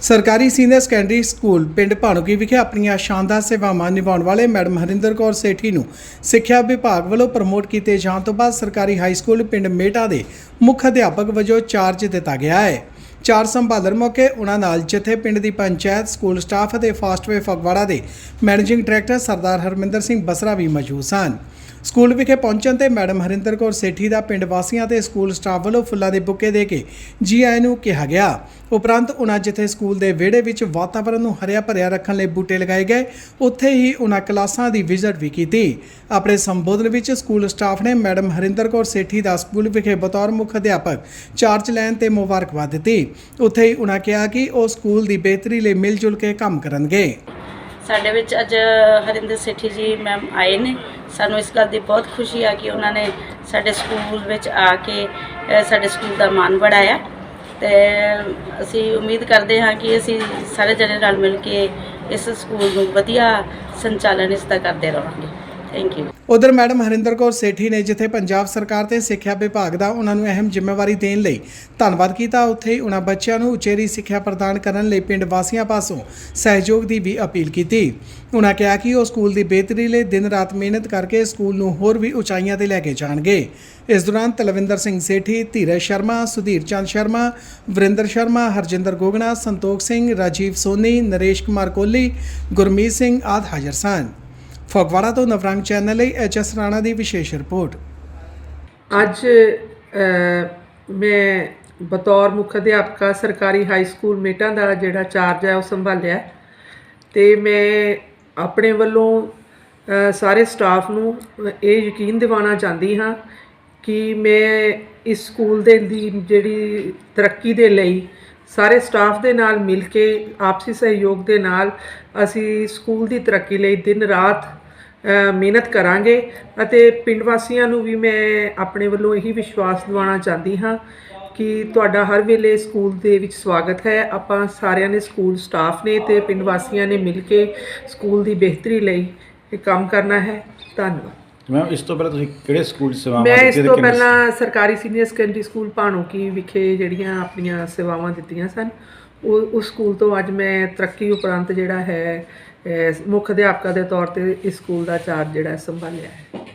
ਸਰਕਾਰੀ senior secondary school ਪਿੰਡ ਭਾਣੂਕੀ ਵਿਖੇ ਆਪਣੀਆਂ ਸ਼ਾਨਦਾਰ ਸੇਵਾਵਾਂ ਨਿਭਾਉਣ ਵਾਲੇ ਮੈਡਮ ਹਰਿੰਦਰ ਕੌਰ ਸੇਠੀ ਨੂੰ ਸਿੱਖਿਆ ਵਿਭਾਗ ਵੱਲੋਂ ਪ੍ਰਮੋਟ ਕੀਤੇ ਜਾਣ ਤੋਂ ਬਾਅਦ ਸਰਕਾਰੀ ਹਾਈ ਸਕੂਲ ਪਿੰਡ ਮੇਟਾ ਦੇ ਮੁੱਖ ਅਧਿਆਪਕ ਵਜੋਂ ਚਾਰਜ ਦਿੱਤਾ ਗਿਆ ਹੈ। ਚਾਰ ਸੰਭਾਲਣ ਮੌਕੇ ਉਹਨਾਂ ਨਾਲ ਜਿੱਥੇ ਪਿੰਡ ਦੀ ਪੰਚਾਇਤ, ਸਕੂਲ ਸਟਾਫ ਅਤੇ ਫਾਸਟਵੇ ਫਗਵਾੜਾ ਦੇ ਮੈਨੇਜਿੰਗ ਡਾਇਰੈਕਟਰ ਸਰਦਾਰ ਹਰਮਿੰਦਰ ਸਿੰਘ ਬਸਰਾ ਵੀ ਮੌਜੂਦ ਸਨ। ਸਕੂਲ ਵਿਖੇ ਪਹੁੰਚਣ ਤੇ ਮੈਡਮ ਹਰਿੰਦਰ ਕੌਰ ਸੇਠੀ ਦਾ ਪਿੰਡ ਵਾਸੀਆਂ ਤੇ ਸਕੂਲ ਸਟਾਫ ਵੱਲੋਂ ਫੁੱਲਾਂ ਦੇ ਬੁੱਕੇ ਦੇ ਕੇ ਜੀ ਆਇਆਂ ਨੂੰ ਕਿਹਾ ਗਿਆ। ਉਪਰੰਤ ਉਹਨਾਂ ਜਿੱਥੇ ਸਕੂਲ ਦੇ ਵਿਹੜੇ ਵਿੱਚ ਵਾਤਾਵਰਣ ਨੂੰ ਹਰਿਆ ਭਰਿਆ ਰੱਖਣ ਲਈ ਬੂਟੇ ਲਗਾਏ ਗਏ, ਉੱਥੇ ਹੀ ਉਹਨਾਂ ਕਲਾਸਾਂ ਦੀ ਵਿਜ਼ਿਟ ਵੀ ਕੀਤੀ। ਆਪਣੇ ਸੰਬੋਧਨ ਵਿੱਚ ਸਕੂਲ ਸਟਾਫ ਨੇ ਮੈਡਮ ਹਰਿੰਦਰ ਕੌਰ ਸੇਠੀ ਦਾ ਸਕੂਲ ਵਿਖੇ ਬਤੌਰ ਮੁੱਖ ਅਧਿਆਪਕ ਚਾਰਜ ਲੈਣ ਤੇ ਮੁਬਾਰਕਬਾਦ ਦਿੱਤੀ। ਉੱਥੇ ਹੀ ਉਹਨਾਂ ਕਿਹਾ ਕਿ ਉਹ ਸਕੂਲ ਦੀ ਬਿਹਤਰੀ ਲਈ ਮਿਲ ਜੁਲ ਕੇ ਕੰਮ ਕਰਨਗੇ। ਸਾਡੇ ਵਿੱਚ ਅੱਜ ਹਰਿੰਦਰ ਸੇਠੀ ਜੀ ਮੈਮ ਆਏ ਨੇ। ਸਾਨੂੰ ਇਸ ਗੱਲ ਦੀ ਬਹੁਤ ਖੁਸ਼ੀ ਆ ਕਿ ਉਹਨਾਂ ਨੇ ਸਾਡੇ ਸਕੂਲ ਵਿੱਚ ਆ ਕੇ ਸਾਡੇ ਸਕੂਲ ਦਾ ਮਾਣ ਵਧਾਇਆ ਤੇ ਅਸੀਂ ਉਮੀਦ ਕਰਦੇ ਹਾਂ ਕਿ ਅਸੀਂ ਸਾਰੇ ਜਣੇ ਨਾਲ ਮਿਲ ਕੇ ਇਸ ਸਕੂਲ ਨੂੰ ਵਧੀਆ ਸੰਚਾਲਨ ਇਸ ਦਾ ਕਰਦੇ ਰਹਾਂਗੇ ਥੈਂਕ ਯੂ ਉਧਰ ਮੈਡਮ ਹਰਿੰਦਰ ਕੌਰ ਸੇਠੀ ਨੇ ਜਿੱਥੇ ਪੰਜਾਬ ਸਰਕਾਰ ਤੇ ਸਿੱਖਿਆ ਵਿਭਾਗ ਦਾ ਉਹਨਾਂ ਨੂੰ ਅਹਿਮ ਜ਼ਿੰਮੇਵਾਰੀ ਦੇਣ ਲਈ ਧੰਨਵਾਦ ਕੀਤਾ, ਉੱਥੇ ਹੀ ਉਹਨਾਂ ਬੱਚਿਆਂ ਨੂੰ ਉਚੇਰੀ ਸਿੱਖਿਆ ਪ੍ਰਦਾਨ ਕਰਨ ਲਈ ਪਿੰਡ ਵਾਸੀਆਂ ਪਾਸੋਂ ਸਹਿਯੋਗ ਦੀ ਵੀ ਅਪੀਲ ਕੀਤੀ। ਉਹਨਾਂ ਕਿਹਾ ਕਿ ਉਹ ਸਕੂਲ ਦੀ ਬਿਹਤਰੀ ਲਈ ਦਿਨ ਰਾਤ ਮਿਹਨਤ ਕਰਕੇ ਸਕੂਲ ਨੂੰ ਹੋਰ ਵੀ ਉਚਾਈਆਂ ਤੇ ਲੈ ਕੇ ਜਾਣਗੇ। ਇਸ ਦੌਰਾਨ ਤਲਵਿੰਦਰ ਸਿੰਘ ਸੇਠੀ, ਧੀਰਜ ਸ਼ਰਮਾ, ਸੁਧੀਰ ਚੰਦ ਸ਼ਰਮਾ, ਵਰਿੰਦਰ ਸ਼ਰਮਾ, ਹਰਜਿੰਦਰ ਗੋਗਣਾ, ਸੰਤੋਖ ਸਿੰਘ, ਰਾਜੀਵ ਸੋਨੀ, ਨਰੇਸ਼ ਕੁਮਾਰ ਕੋਹਲੀ, ਗੁਰਮੀਤ ਸਿੰਘ ਆਦਿ ਹਾਜ਼ਰ ਸਨ। ਫਗਵਾੜਾ ਤੋਂ ਨਵਰੰਗ ਚੈਨਲ ਲਈ ਐਚ ਐਸ ਰਾਣਾ ਦੀ ਵਿਸ਼ੇਸ਼ ਰਿਪੋਰਟ। ਅੱਜ ਮੈਂ ਬਤੌਰ ਮੁੱਖ ਅਧਿਆਪਕਾ ਸਰਕਾਰੀ ਹਾਈ ਸਕੂਲ ਮੇਟਾਂ ਦਾ ਜਿਹੜਾ ਚਾਰਜ ਹੈ ਉਹ ਸੰਭਾਲਿਆ ਤੇ ਮੈਂ ਆਪਣੇ ਵੱਲੋਂ ਸਾਰੇ ਸਟਾਫ ਨੂੰ ਇਹ ਯਕੀਨ ਦਿਵਾਉਣਾ ਚਾਹੁੰਦੀ ਹਾਂ ਕਿ ਮੈਂ ਇਸ ਸਕੂਲ ਦੇ ਦੀ ਜਿਹੜੀ ਤਰੱਕੀ ਦੇ ਲਈ ਸਾਰੇ ਸਟਾਫ ਦੇ ਨਾਲ ਮਿਲ ਕੇ ਆਪਸੀ ਸਹਿਯੋਗ ਦੇ ਨਾਲ ਅਸੀਂ ਸਕੂਲ ਦੀ ਤਰੱਕੀ ਲਈ ਦਿਨ ਰਾਤ ਮਿਹਨਤ ਕਰਾਂਗੇ ਅਤੇ ਪਿੰਡ ਵਾਸੀਆਂ ਨੂੰ ਵੀ ਮੈਂ ਆਪਣੇ ਵੱਲੋਂ ਇਹੀ ਵਿਸ਼ਵਾਸ ਦਿਵਾਉਣਾ ਚਾਹੁੰਦੀ ਹਾਂ ਕਿ ਤੁਹਾਡਾ ਹਰ ਵੇਲੇ ਸਕੂਲ ਦੇ ਵਿੱਚ ਸਵਾਗਤ ਹੈ। ਆਪਾਂ ਸਾਰਿਆਂ ਨੇ ਸਕੂਲ ਸਟਾਫ ਨੇ ਤੇ ਪਿੰਡ ਵਾਸੀਆਂ ਨੇ ਮਿਲ ਕੇ ਸਕੂਲ ਦੀ ਬਿਹਤਰੀ ਲਈ ਇਹ ਕੰਮ ਕਰਨਾ ਹੈ। ਧੰਨਵਾਦ। ਮੈਮ ਇਸ ਤੋਂ ਪਹਿਲਾਂ ਤੁਸੀਂ ਕਿਹੜੇ ਸਕੂਲ ਸੇਵਾਵਾਂ ਮੈਂ ਇਸ ਤੇ ਪਹਿਲਾਂ ਸਰਕਾਰੀ ਸੀਨੀਅਰ ਸੈਕੰਡਰੀ ਸਕੂਲ ਭਾਣੋਕੀ ਵਿਖੇ ਜਿਹੜੀਆਂ ਆਪਣੀਆਂ ਸੇਵਾਵਾਂ ਦਿੱਤੀਆਂ ਸਨ। ਉਹ ਉਸ ਸਕੂਲ ਤੋਂ ਅੱਜ ਮੈਂ ਤਰੱਕੀ ਉਪਰੰਤ ਜਿਹੜਾ ਹੈ ਮੁੱਖ ਅਧਿਆਪਕਾ ਦੇ ਤੌਰ ਤੇ ਇਸ ਸਕੂਲ ਦਾ ਚਾਰਜ ਜਿਹੜਾ ਸੰਭਾਲਿਆ ਹੈ।